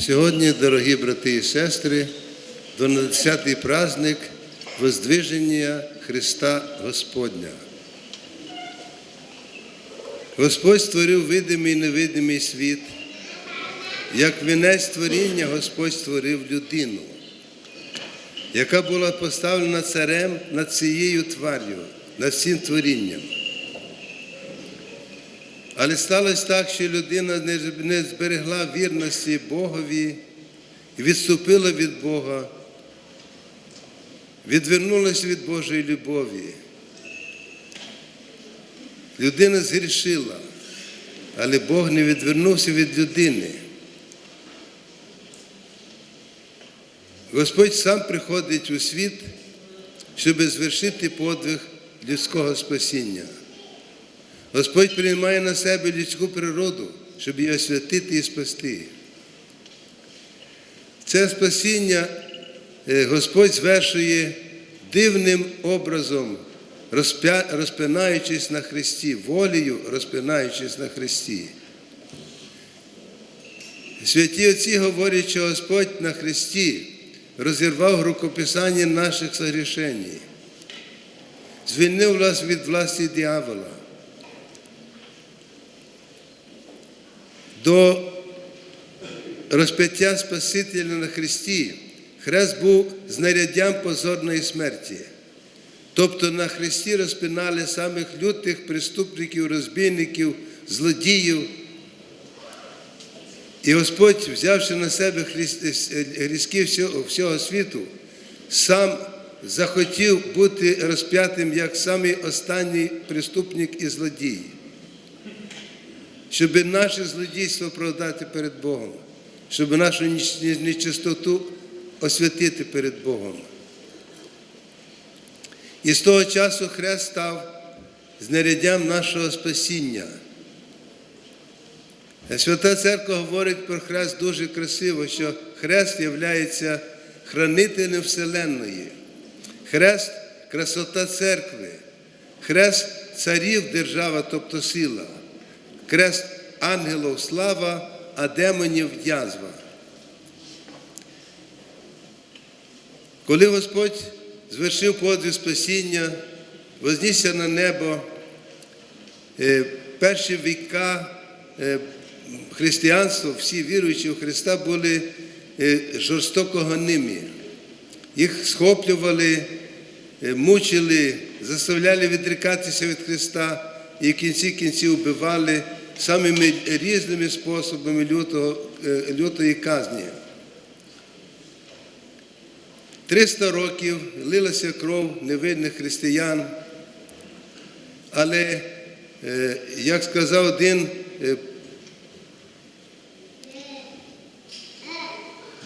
Сьогодні, дорогі брати і сестри, 12-й праздник Воздвиження Христа Господня. Господь створив видимий і невидимий світ. Як вінець творіння Господь створив людину, яка була поставлена царем над цією твар'ю, над всім творінням. Але сталося так, що людина не- зберегла вірності Богові відступила від Бога, відвернулася від Божої любові. Людина згрішила, але Бог не відвернувся від людини. Господь сам приходить у світ, щоб звершити подвиг людського спасіння. Господь приймає на себе людську природу, щоб її освятити і спасти. Це спасіння е, Господь звершує дивним образом, розпинаючись на Христі, волею розпинаючись на Христі. Святі Отці говорять, що Господь на Христі розірвав рукописання наших согрішень, звільнив нас від власті диявола. До розп'яття Спасителя на Христі хрест був знаряддям позорної смерті. Тобто на Христі розпинали самих лютих преступників, розбійників, злодіїв. І Господь, взявши на себе грізки всього, світу, сам захотів бути розп'ятим як самий останній преступник і злодій щоб наше злодійство оправдати перед Богом, щоб нашу нечистоту освятити перед Богом. І з того часу хрест став знаряддям нашого спасіння. Свята Церква говорить про хрест дуже красиво, що хрест є хранителем Вселенної. Хрест красота церкви, хрест царів держава, тобто сила, хрест ангелів слава, а демонів язва. Коли Господь звершив подвиг спасіння, вознісся на небо, е, перші віка е, християнства, всі віруючі в Христа були е, жорстоко гонимі. Їх схоплювали, мучили, заставляли відрікатися від Христа і в кінці кінців вбивали самими різними способами лютого, е, лютої казні. 300 років лилася кров невинних християн, але, е, як сказав один е,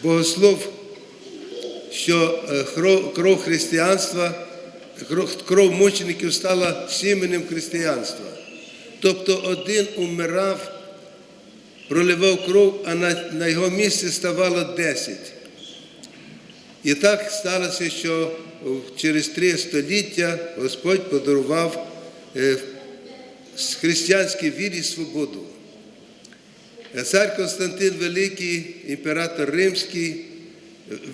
богослов, що кров- християнства, кров мучеників стала сіменем християнства. Тобто один умирав, проливав кров, а на, його місці ставало 10. І так сталося, що через три століття Господь подарував е, християнській вірі свободу. Цар Константин Великий, імператор Римський,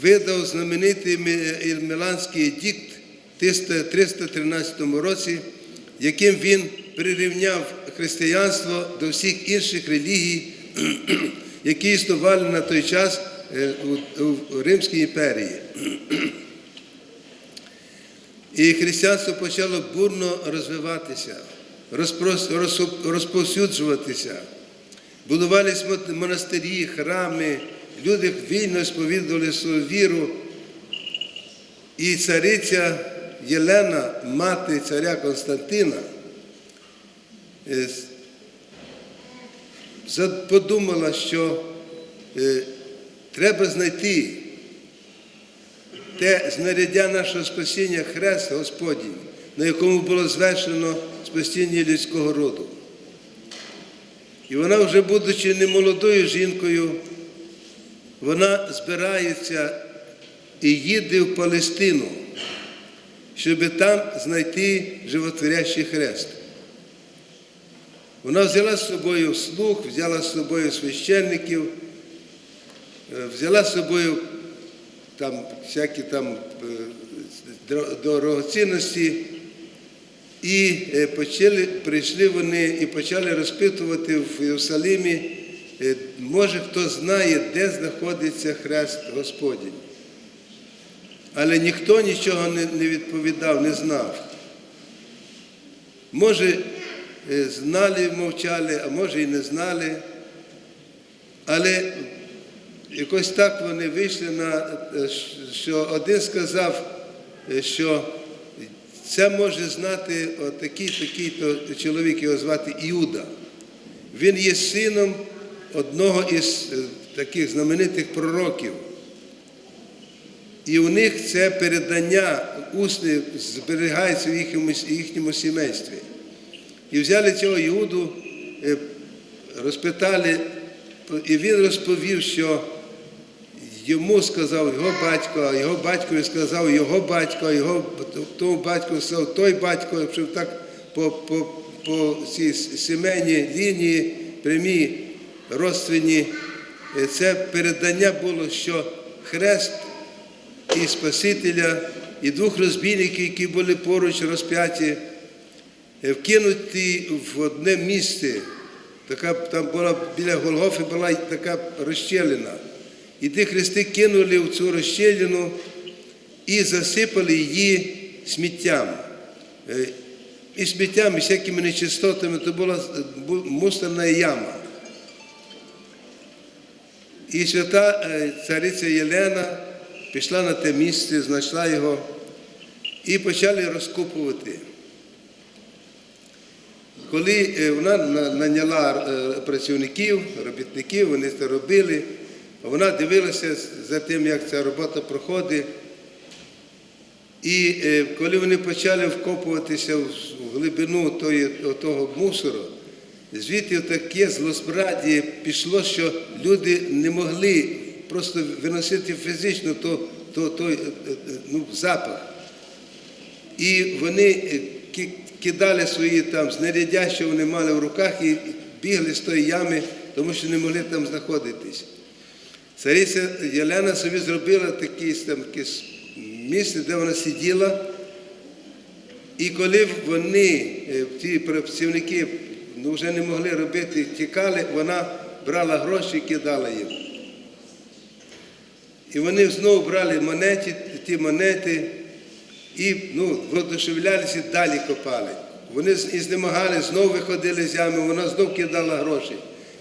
видав знаменитий Мі- Міланський едикт в 313 році, яким він прирівняв християнство до всіх інших релігій, які існували на той час е, у- Римській імперії. І християнство почало бурно розвиватися, розповсюджуватися. Будувались монастирі, храми, люди вільно сповідували свою віру. І цариця Єлена, мати царя Константина, подумала, що е, треба знайти те знаряддя нашого спасіння хрест Господній, на якому було звершено спасіння людського роду. І вона, вже будучи немолодою жінкою, вона збирається і їде в Палестину, щоб там знайти животворящий хрест. Вона взяла з собою слуг, взяла з собою священників е, взяла з собою там всякі там е, дорогоцінності, і е, почали, прийшли вони і почали розпитувати в Єрусалимі, може хто знає, де знаходиться хрест Господень. Але ніхто нічого не, відповідав, не знав. Може, знали, мовчали, а може і не знали. Але якось так вони вийшли на е, що один сказав, е, що це може знати отакий такий то чоловік, його звати Іуда. Він є сином одного із е, таких знаменитих пророків. І у них це передання усне зберігається в їхньому, їхньому сімействі. І взяли цього Іуду, е, розпитали, і він розповів, що йому сказав його батько, а його батькові сказав його батько, а його тому батько сказав той батько, якщо так по, по, по цій сімейній лінії, прямій родственні, е, це передання було, що хрест і Спасителя, і двох розбійників, які були поруч розп'яті, вкинуті в одне місце. Така, там була біля Голгофи була така розщелина. І ті хрести кинули в цю розщелину і засипали її сміттям. Е, І сміттям, і всякими нечистотами, то була е, мусорна яма. І свята е, цариця Єлена пішла на те місце, знайшла його і почали розкопувати. Коли е, вона наняла е, працівників, робітників, вони це робили, вона дивилася за тим, як ця робота проходить. І е, коли вони почали вкопуватися в глибину того мусору, звідти таке злосбрадіє пішло, що люди не могли просто виносити фізично то, то, той е, е, ну, запах. І вони кидали свої там знаряддя, що вони мали в руках, і бігли з тої ями, тому що не могли там знаходитись. Цариця Єлена собі зробила таке там, місце, де вона сиділа. І коли вони, е, ті працівники, ну, вже не могли робити, тікали, вона брала гроші і кидала їм. І вони знову брали монети, ті монети і ну, воодушевлялися, далі копали. Вони і знемагали, знову виходили з ями, вона знов кидала гроші.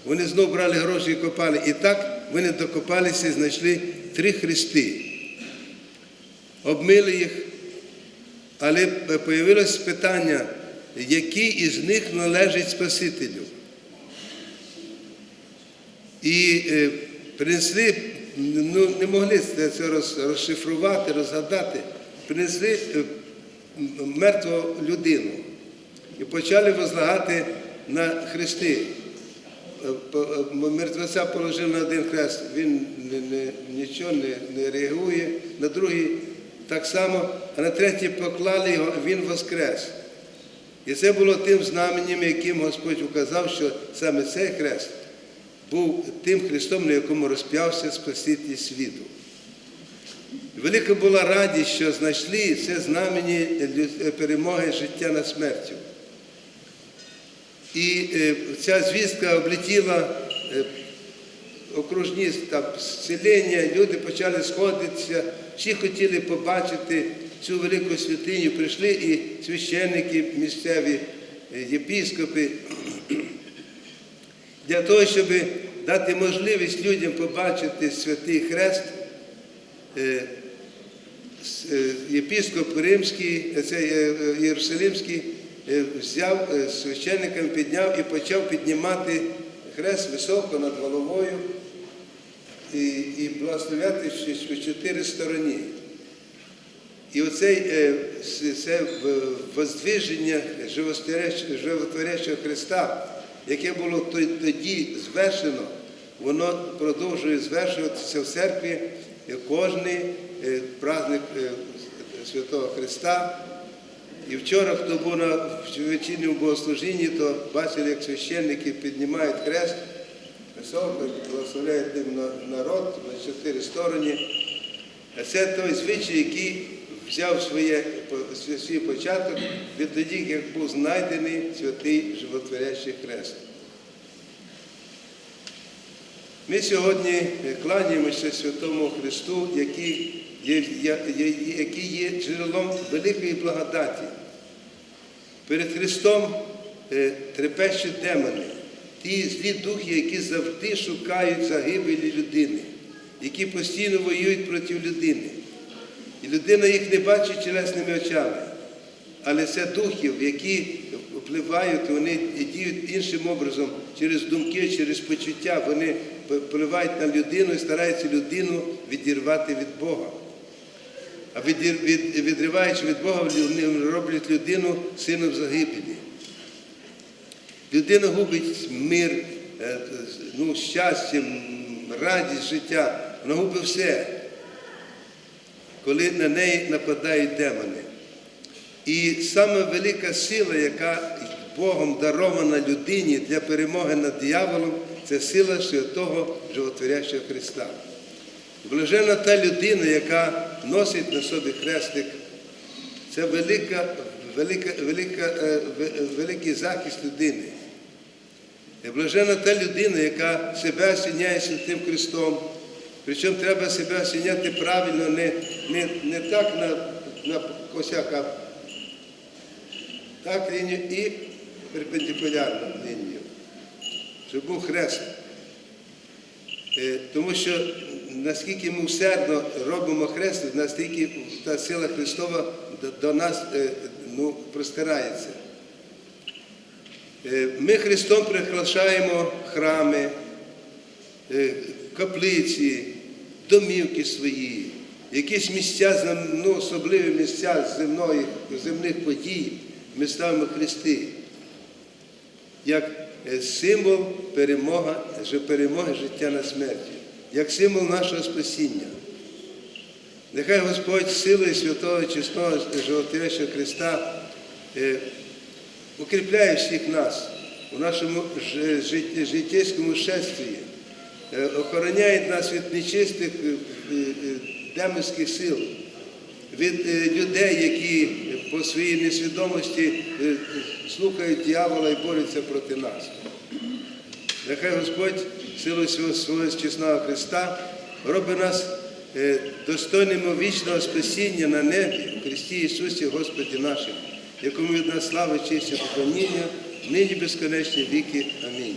Вони знов брали гроші і копали. І так вони докопалися і знайшли три хрести. Обмили їх, але появилось питання, який із них належить Спасителю. І е, принесли, ну не могли це розшифрувати, розгадати, принесли е, мертву людину і почали возлагати на хрести. Е, е, Мертвеця положили на один хрест, він нічого не, не реагує, на другий так само, а на третій поклали його, він воскрес. І це було тим знаменем, яким Господь указав, що саме цей хрест був тим Христом, на якому розп'явся Спаситель світу. Велика була радість, що знайшли це знамені перемоги життя над смертю. І е, ця звістка облетіла е, окружні там, селення, люди почали сходитися, всі хотіли побачити цю велику святиню. Прийшли і священники місцеві, е, єпіскопи, для того, щоб дати можливість людям побачити святий хрест. Е, е, Єпіскоп Римський, е, це Єрусалимський, взяв священникам, підняв і почав піднімати хрест високо над головою і, і благословляти ще чотири стороні. І оцей е, с- це воздвиження животворящого Христа, яке було тоді звершено, воно продовжує звершуватися в церкві кожний е, праздник е, Святого Христа. І вчора, хто був на вечірньому богослужінні, то бачили, як священники піднімають хрест високо, благословляє тим народ на чотири сторони. А це той звичай, який взяв своє, свій- початок відтоді, як був знайдений святий животворящий хрест. Ми сьогодні кланяємося Святому Христу, який є, який є джерелом великої благодаті. Перед Христом е, трепещуть демони, ті злі духи, які завжди шукають загибелі людини, які постійно воюють проти людини. І людина їх не бачить тілесними очами. Але це духів, які впливають, вони діють іншим образом через думки, через почуття. Вони впливають на людину і стараються людину відірвати від Бога. А відриваючи від Бога, вони роблять людину сином загибелі. Людина губить мир, е, ну, щастя, радість життя. Вона губить все, коли на неї нападають демони. І саме велика сила, яка Богом дарована людині для перемоги над дияволом, це сила святого животворящого Христа. Блажена та людина, яка носить на собі хрестик, це велика, велика, велика, е, великий захист людини. І Блажена та людина, яка себе осіняє святим Христом. Причому треба себе осіняти правильно, не, не, не так на, на косяк, а так лінію і перпендикулярну лінію, щоб був хрест. Е, Тому що наскільки ми усердно робимо хрест, настільки та сила Христова до, нас е, ну, простирається. Е, Ми Христом прикрашаємо храми, каплиці, домівки свої, якісь місця, ну, особливі місця земної, земних подій, ми ставимо хрести, як символ перемоги, життя над смертю, як символ нашого спасіння. Нехай Господь силою святого чесного животворящого Христа е, укріпляє всіх нас у нашому життєвському шестві, е, охороняє нас від нечистих е, демонських сил, від людей, які по своїй несвідомості е, слухають дьявола і борються проти нас. Нехай Господь силою свого чесного Христа робить нас е, достойними вічного спасіння на небі в Христі Ісусі Господі нашим, якому від нас слава, честь і поклоніння, нині безконечні віки. Амінь.